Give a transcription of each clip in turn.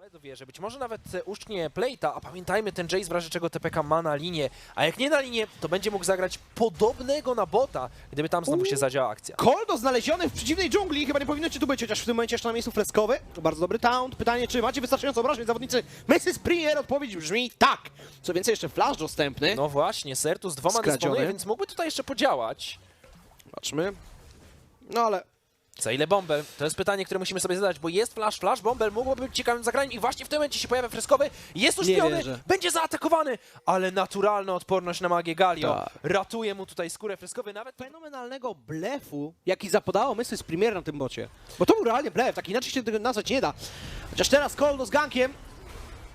Ale do wieży, być może nawet e, uszczknie Plate'a, a pamiętajmy, ten Jace w razie czego TPK ma na linię, a jak nie na linię, to będzie mógł zagrać podobnego na bota, gdyby tam znowu się zadziała akcja. Koldo znaleziony w przeciwnej dżungli, chyba nie powinno cię tu być, chociaż w tym momencie jeszcze na miejscu freskowy. Bardzo dobry taunt. Pytanie, czy macie wystarczająco obrażeń zawodnicy Mrs. Premier? Odpowiedź brzmi tak. Co więcej, jeszcze flash dostępny. No właśnie, Sertus dwoma Skradziony. dysponuje, więc mógłby tutaj jeszcze podziałać. Zobaczmy. No ale Za ile Bombel? To jest pytanie, które musimy sobie zadać, bo jest flash, flash, Bombel mógłby być ciekawym zagraniem i właśnie w tym momencie się pojawia freskowy, jest uśpiony, będzie zaatakowany, ale naturalna odporność na magię Galio Tak. ratuje mu tutaj skórę freskowy, nawet fenomenalnego blefu, jaki zapodało Mrs. Premier na tym bocie. Bo to był realnie blef, tak inaczej się tego nazwać nie da. Chociaż teraz Koldo z gankiem.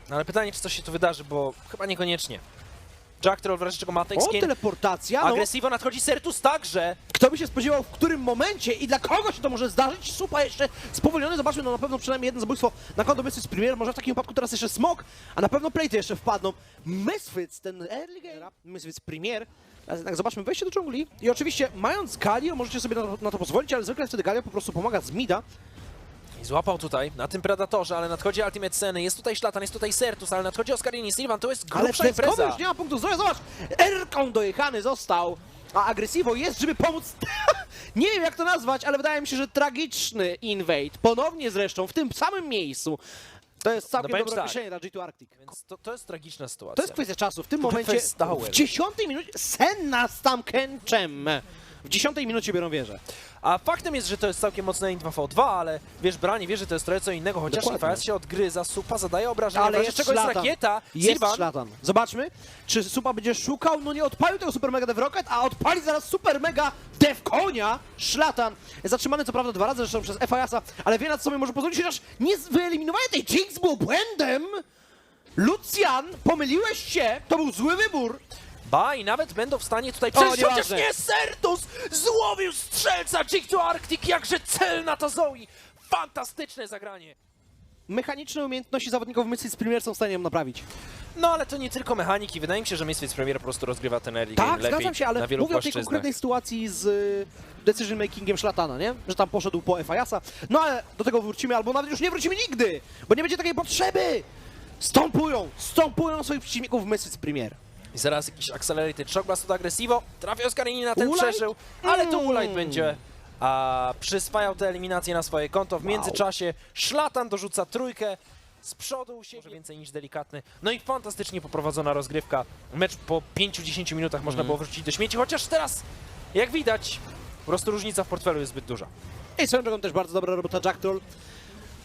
No ale pytanie, czy coś się tu wydarzy, bo chyba niekoniecznie. Jack w razie czego ma O, teleportacja. No, Agresywo nadchodzi Sertus także. kto by się spodziewał w którym momencie i dla kogo się to może zdarzyć? Supa jeszcze spowolniony. Zobaczmy, no na pewno przynajmniej jedno zabójstwo na konto Mrs. Premier. Może w takim wypadku teraz jeszcze Smok, a na pewno Plate jeszcze wpadną. Misfits, ten early game. Misfits Premier. Teraz jednak zobaczmy wejście do dżungli. I oczywiście mając Galio, możecie sobie na to, na to pozwolić, ale zwykle wtedy Galio po prostu pomaga z mida. I złapał tutaj na tym Predatorze, ale nadchodzi Ultimate Sceny, jest tutaj Szlatan, jest tutaj Sertus, ale nadchodzi Oskarini Sylvan, to jest Ale grubsza Freskowy impreza. już nie ma punktu zdrowia, zobacz! Erką dojechany został, a agresywo jest, żeby pomóc... nie wiem jak to nazwać, ale wydaje mi się, że tragiczny invade. Ponownie zresztą, w tym samym miejscu. To jest całkiem powiem dobre tak. określenie dla G2 Arctic. Więc to, to jest tragiczna sytuacja. To jest kwestia czasu. W tym Kurwa, momencie, w dziesiątej minucie, Senna z Tamkenczem. W dziesiątej minucie biorą wieżę. A faktem jest, że to jest całkiem mocne 2v2, ale wiesz, branie wieży to jest trochę co innego, chociaż. FS się odgryza, Supa zadaje obrażenia, Ale ale jest czego jest szlatan. rakieta, Jest Sylvan, szlatan. Zobaczmy, czy Supa będzie szukał, no nie odpalił tego Super Mega Dev Rocket, a odpali zaraz Super Mega Dev Konia. Szlatan. Jest zatrzymany co prawda dwa razy zresztą przez FIS-a, ale wie na co sobie może pozwolić, chociaż nie wyeliminowanie tej Jinx było błędem. Lucian, pomyliłeś się, to był zły wybór. Ba i nawet będą w stanie tutaj przejść, chociaż nie Sertus złowił strzelca G2 Arctic, jakże celna ta Zoe, fantastyczne zagranie. Mechaniczne umiejętności zawodników Mystic Premier są w stanie ją naprawić. No ale to nie tylko mechaniki, wydaje mi się, że Misfits Premier po prostu rozgrywa ten early Tak, game lepiej zgadzam się, ale mówię o tej konkretnej sytuacji z y, decision makingiem Szlatana, nie? Że tam poszedł po FIS-a. No ale do tego wrócimy, albo nawet już nie wrócimy nigdy, bo nie będzie takiej potrzeby. Stąpują, stąpują swoich przeciwników w Mystic Premier. I zaraz jakiś Accelerated Shock Blast od Agresivo. Trafia Oskarini na ten Ulight? przeżył, ale tu Mm. Ulight będzie a, przyswajał te eliminacje na swoje konto. W międzyczasie Szlatan dorzuca trójkę z przodu, się może więcej niż delikatny. No i fantastycznie poprowadzona rozgrywka. Mecz po 5-10 minutach można Mm. było wrócić do śmieci, chociaż teraz, jak widać, po prostu różnica w portfelu jest zbyt duża. I swoją drogą też bardzo dobra robota Jack Troll.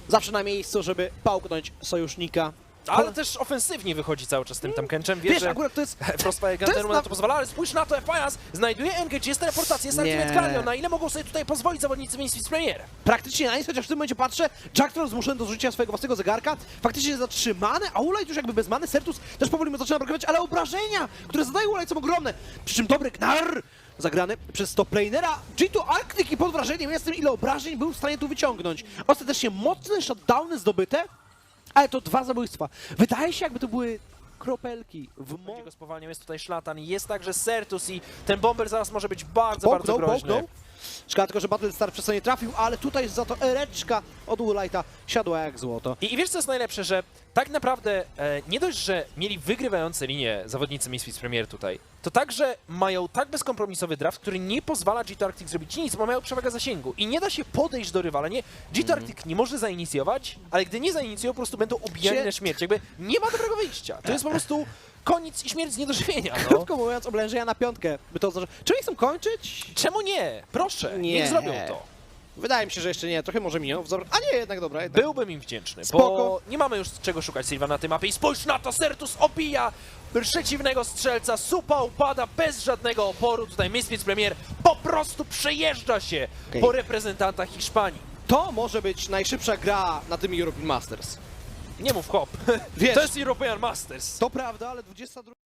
Zawsze na miejscu, żeby pałknąć sojusznika. Ale też ofensywnie wychodzi cały czas tym Tamkenczem. Wie, Wiesz, że akurat to jest... Frostfire mu na na- to pozwala, ale spójrz na to, FIAS znajduje engage, jest teleportacja, jest Nie. Ultimate. Na ile mogą sobie tutaj pozwolić zawodnicy Misfits Premier? Praktycznie na nic, chociaż w tym momencie patrzę, Jack Troll zmuszony do zużycia swojego własnego zegarka, faktycznie zatrzymany, a Ulajt już jakby bez many, Sertus też powoli mu zaczyna brakować, ale obrażenia, które zadaje Ulajt są ogromne. Przy czym dobry Gnar zagrany przez toplanera G2 Arctic i pod wrażeniem jestem, ile obrażeń był w stanie tu wyciągnąć. Ostatecznie mocne shutdowny zdobyte, ale to dwa zabójstwa. Wydaje się, jakby to były kropelki w mo... Go spowalniał, jest tutaj Szlatan jest także Sertus i ten bomber zaraz może być bardzo, bardzo Połknął, groźny. Szkoda tylko, że Battlestar przez to nie trafił, ale tutaj za to ereczka od Ulajta siadła jak złoto. I, I wiesz co jest najlepsze, że tak naprawdę e, nie dość, że mieli wygrywające linie zawodnicy Misfits Premier tutaj, to także mają tak bezkompromisowy draft, który nie pozwala G2 Arctic zrobić nic, bo mają przewagę zasięgu i nie da się podejść do rywala. Nie, G2 Mhm. Arctic nie może zainicjować, ale gdy nie zainicjują, po prostu będą ubijani Cie- na śmierć. Jakby nie ma dobrego wyjścia. To jest po prostu koniec i śmierć z niedożywienia. No. Krótko mówiąc, oblężenia na piątkę by to. Czy oni chcą kończyć? Czemu nie? Proszę, Nie. niech zrobią to. Wydaje mi się, że jeszcze nie. Trochę może minął. Dobra. A nie, jednak dobra. Jednak. Byłbym im wdzięczny, Spoko. bo nie mamy już czego szukać Silva na tej mapie i spójrz na to, Sertus opija przeciwnego strzelca, Supa upada bez żadnego oporu, tutaj Misfits Premier po prostu przejeżdża się Okej. po reprezentantach Hiszpanii. To może być najszybsza gra na tym European Masters. Nie mów hop, Wiesz. to jest European Masters. To prawda, ale 22...